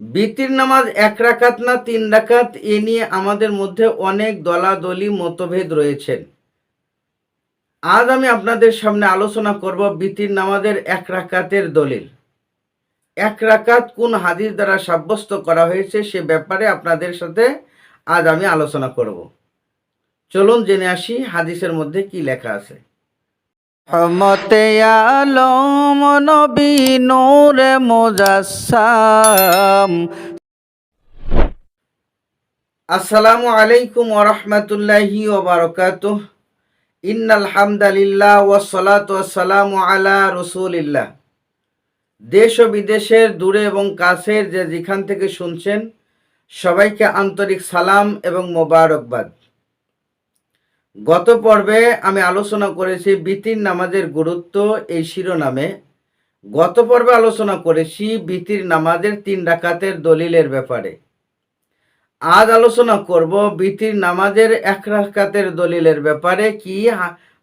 বিতির নামাজ এক রাকাত না তিন রাকাত, এ নিয়ে আমাদের মধ্যে অনেক দলাদলি, মতভেদ রয়েছেন আজ আমি আপনাদের সামনে আলোচনা করব বিতির নামাজের এক রাকাতের দলিল। এক রাকাত কোন হাদিস দ্বারা সাব্যস্ত করা হয়েছে সে ব্যাপারে আপনাদের সাথে আজ আমি আলোচনা করব। চলুন জেনে আসি হাদিসের মধ্যে কি লেখা আছে। রহমতে আলম নবী নূরে মুজাসসাম। আসসালামু আলাইকুম ওয়া রাহমাতুল্লাহি ওয়া বারাকাতুহ। ইন্নাল হামদালিল্লাহ ওয়াস সালামু আলা রাসূলিল্লাহ। দেশ ও বিদেশের দূরে এবং কাছের যে যেখান থেকে শুনছেন, সবাইকে আন্তরিক সালাম এবং মোবারকবাদ। গত পর্বে আমি আলোচনা করেছি বিতির নামাজের গুরুত্ব এই শিরোনামে। গত পর্বে আলোচনা করেছি বিতির নামাজের তিন রাকাতের দলিলের ব্যাপারে। আজ আলোচনা করব বিতির নামাজের এক রাকাতের দলিলের ব্যাপারে কি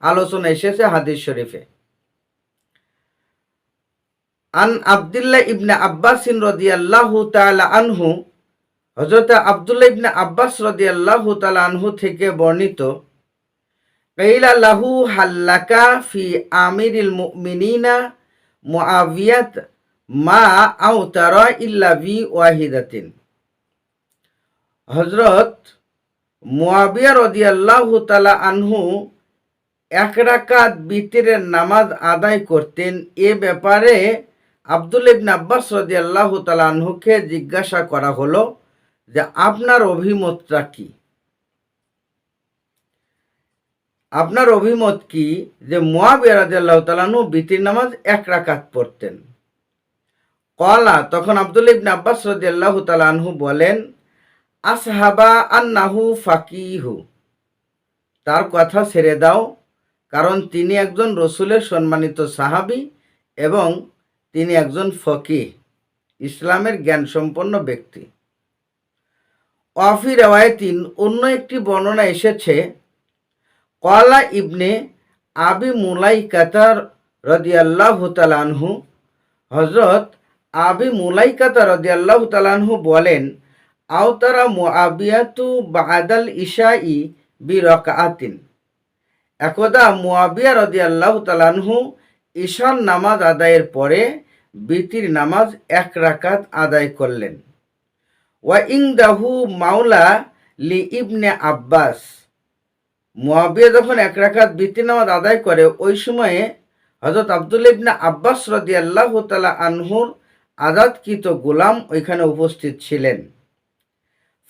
আলোচনা এসেছে হাদিস শরীফে। আন আবদুল্লাহ ইবনে আব্বাসিন রদিয়াল্লাহু তাআলা আনহু, হযরত আব্দুল্লাহ ইবনে আব্বাস রদিয়াল্লাহু তাআলা আনহু থেকে বর্ণিত কাইলা লাহু হাল্লাকা ফি আমিরিল মুমিনিনা মুআবিয়াত মা আও তারা ইল্লা বি ওয়াহিদাতিন হযরত মুআবিয়া রাদিয়াল্লাহু তাআলা আনহু এক রাকাত বিতিরের নামাজ আদায় করতেন। এ ব্যাপারে আব্দুল ইবনে আব্বাস রাদিয়াল্লাহু তাআলা আনহুকে জিজ্ঞাসা করা হলো যে, আপনার অভিমতটা কি? আপনার অভিমত কি যে মুয়াবিয়া আনহু বিতির নামাজ এক রাকাত পড়তেন? কলা তখন আব্দুল ইবনে আব্বাস রাদিয়াল্লাহু তাআলা আনহু বলেন, আসহাবা আন্নাহু ফাকিহু। তার কথা ছেড়ে দাও, কারণ তিনি একজন রসুলের সম্মানিত সাহাবী এবং তিনি একজন ফকিহ, ইসলামের জ্ঞান সম্পন্ন ব্যক্তি অফি রেওয়ায়তিন অন্য একটি বর্ণনা এসেছে কলা ইবনে আবি মুলাই কাতার রদিয়াল্লাহ তালানহু হজরত আবি মুলাই কাতার রদিয়াল্লাহ তালানহু বলেন আওতারা মুআবিয়াতু বাদাল ইশাই বি রকাআতিন একদা মুআবিয়া রাদিয়াল্লাহু তাআলাহু ঈশান নামাজ আদায়ের পরে বিতির নামাজ এক রাকাত আদায় করলেন। ওয়া ইংদাহু মাওলা লি ইবনে আব্বাস। মুআবিয়া যখন এক রাকাত বিতির নামাজ আদায় করে, ওই সময়ে হযরত আব্দুল্লাহ ইবনে আব্বাস রাদিয়াল্লাহু তাআলা আনহুর আজাদকৃত গোলাম ওইখানে উপস্থিত ছিলেন।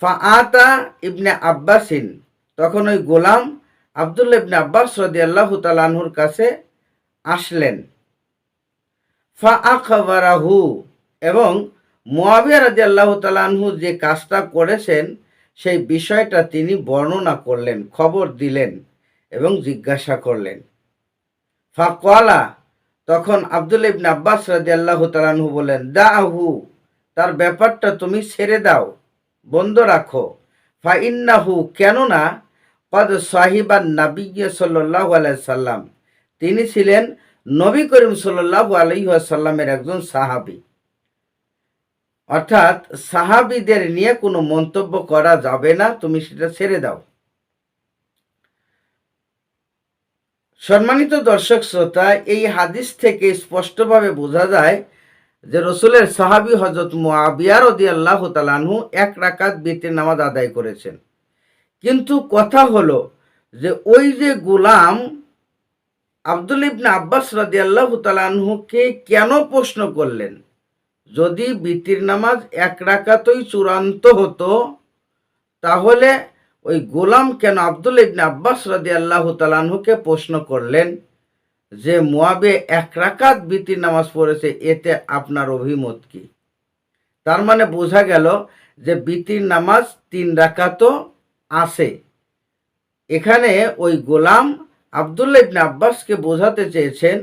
ফাআতা ইবনে আব্বাসিন, তখন ওই গোলাম আবদুল্লাহ ইবনে আব্বাস রাদিয়াল্লাহু তাআলা আনহুর কাছে আসলেন। ফা আখবারাহু এবং মুয়াবিয়া রাদিয়াল্লাহু তাআলা আনহু যে কাজটা করেছেন সেই বিষয়টা তিনি বর্ণনা করলেন, খবর দিলেন এবং জিজ্ঞাসা করলেন। ফা কলা তখন আবদুল্লাহ ইবনে আব্বাস রাদিয়াল্লাহু তাআলা আনহু বলেন দাহু, তার ব্যাপারটা তুমি ছেড়ে দাও, বন্ধ রাখো। ফা ইন্নাহু কেননা কদ সাহিবান নাবী সাল্লাহ সাল্লাম, তিনি ছিলেন নবী করিম সাল্লাহ আলহিহাসাল্লামের একজন সাহাবি। অর্থাৎ সাহাবিদের নিয়ে কোনো মন্তব্য করা যাবে না, তুমি সেটা ছেড়ে দাও। সম্মানিত দর্শক শ্রোতা, এই হাদিস থেকে স্পষ্টভাবে বোঝা যায় যে রসুলের সাহাবি হজরত মুআবিয়া রদিয়াল্লাহু তালানহু এক রাকাত বেতের নামাজ আদায় করেছেন। কিন্তু কথা হলো যে ওই যে গোলাম আব্দুল ইবনে আব্বাস রাদিয়াল্লাহু তালানহুকে কেন প্রশ্ন করলেন? যদি বিতির নামাজ এক রাকাতই চূড়ান্ত হতো, তাহলে ওই গোলাম কেন আব্দুল ইবনে আব্বাস রাদিয়াল্লাহু তালানহুকে প্রশ্ন করলেন যে, মোয়াবে এক রাকাত বিতির নামাজ পড়েছে, এতে আপনার অভিমত কি? তার মানে বোঝা গেল যে, বিতির নামাজ তিন রাকাতও আছে। এখানে ওই গোলাম আবদুল্লাহ ইবনে আব্বাসকে বোঝাতে চেয়েছেন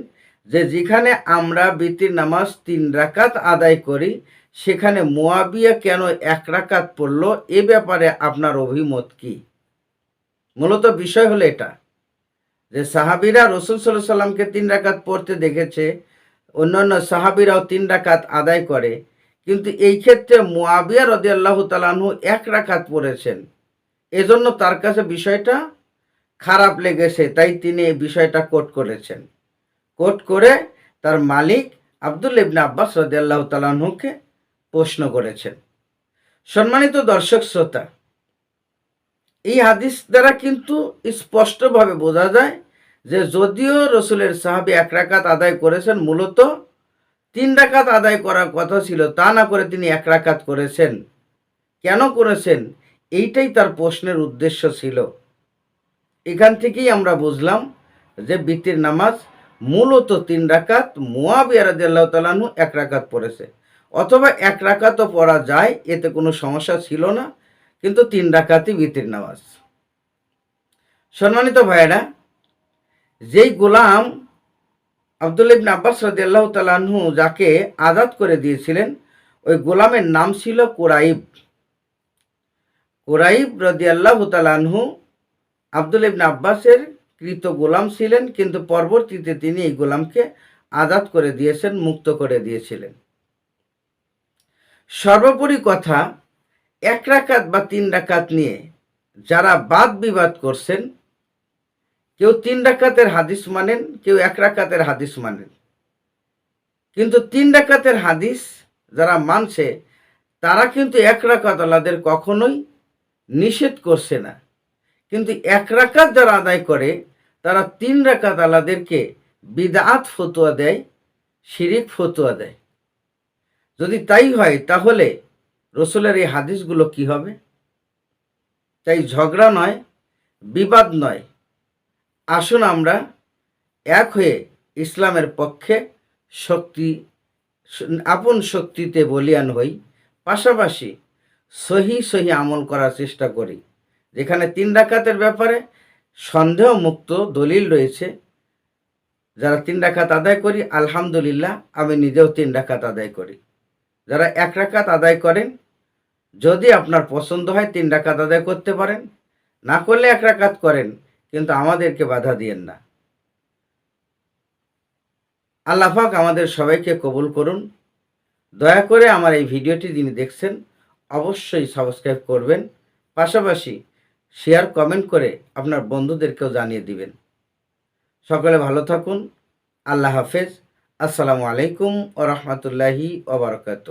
যে যেখানে আমরা বিতির নামাজ তিন রাকাত আদায় করি, সেখানে মোয়াবিয়া কেন এক রাকাত পড়ল, এ ব্যাপারে আপনার অভিমত কি? মূলত বিষয় হলো এটা, যে সাহাবিরা রসুল সাল্লাহ সাল্লামকে তিন রাকাত পড়তে দেখেছে, অন্যান্য সাহাবিরাও তিন রাকাত আদায় করে, কিন্তু এই ক্ষেত্রে মুয়াবিয়া রদি আল্লাহ তালাহু এক রাকাত পড়েছেন। এজন্য তার কাছে বিষয়টা খারাপ লেগেছে, তাই তিনি এই বিষয়টা কোট করেছেন। কোট করে তার মালিক আব্দুল ইবনে আব্বাস রদি আল্লাহ তালাহুকে প্রশ্ন করেছেন। সম্মানিত দর্শক শ্রোতা, এই হাদিস দ্বারা কিন্তু স্পষ্টভাবে বোঝা যায় যে যদিও রসুলের সাহাবি এক রাকাত আদায় করেছেন, মূলত তিন রাকাত আদায় করার কথা ছিল, তা না করে তিনি এক রাকাত করেছেন। কেন করেছেন? এইটাই তার প্রশ্নের উদ্দেশ্য ছিল। এখান থেকেই আমরা বুঝলাম যে বৃত্তির নামাজ মূলত তিন রাকাত, মুয়াবিয়া রাদিয়াল্লাহু তাআলাহু এক রাকাত পড়েছে। অথবা এক রাকাতও পড়া যায়, এতে কোনো সমস্যা ছিল না, কিন্তু তিন রাকাতই বিতির নামাজ। সম্মানিত ভাইয়েরা, যেই গোলাম আব্দুল ইবনে আব্বাস রাদিয়াল্লাহু তাআলাহু যাকে আজাদ করে দিয়েছিলেন, ওই গোলামের নাম ছিল কোরাইব। কোরাইব রাদিয়াল্লাহু তাআলাহু আব্দুল ইবনে আব্বাসের কৃত গোলাম ছিলেন, কিন্তু পরবর্তীতে তিনি এই গোলামকে আজাদ করে দিয়েছেন, মুক্ত করে দিয়েছিলেন। সর্বোপরি কথা, এক রাকাত বা তিন রাকাত নিয়ে যারা বাদ বিবাদ করছেন, কেউ তিন রাকাতের হাদিস মানেন, কেউ এক রাকাতের হাদিস মানেন। কিন্তু তিন রাকাতের হাদিস যারা মানছে, তারা কিন্তু এক রাকাত আলাদের কখনোই নিষেধ করছে না। কিন্তু এক রাকাত যারা আদায় করে, তারা তিন রাকাত আলাদেরকে বিদাত ফতুয়া দেয়, শিরিক ফতুয়া দেয়। যদি তাই হয়, তাহলে রসুলের এই হাদিসগুলো কি হবে? তাই ঝগড়া নয়, বিবাদ নয়। আসুন আমরা এক হয়ে ইসলামের পক্ষে শক্তি, আপন শক্তিতে বলিয়ান হই, পাশাপাশি সহি সহি আমল করার চেষ্টা করি। যেখানে তিন ডাকাতের ব্যাপারে সন্দেহ মুক্ত দলিল রয়েছে। যারা তিন ডাকাত আদায় করি, আলহামদুলিল্লাহ, আমি নিজেও তিন ডাকাত আদায় করি। যারা এক ডাকাত আদায় করেন, যদি আপনার পছন্দ হয়, তিন ডাকাত আদায় করতে পারেন। না করলে এক রাকাত করেন, কিন্তু আমাদেরকে বাধা দিয়েন না। আল্লাহাক আমাদের সবাইকে কবুল করুন। দয়া করে আমার এই ভিডিওটি যিনি দেখছেন, অবশ্যই সাবস্ক্রাইব করবেন। পাশাপাশি শেয়ার কমেন্ট করে আপনার বন্ধুদেরকেও জানিয়ে দিবেন। সকলে ভালো থাকুন। আল্লাহ হাফেজ। আসসালামু আলাইকুম ও রহমতুল্লাহি ওবরকাত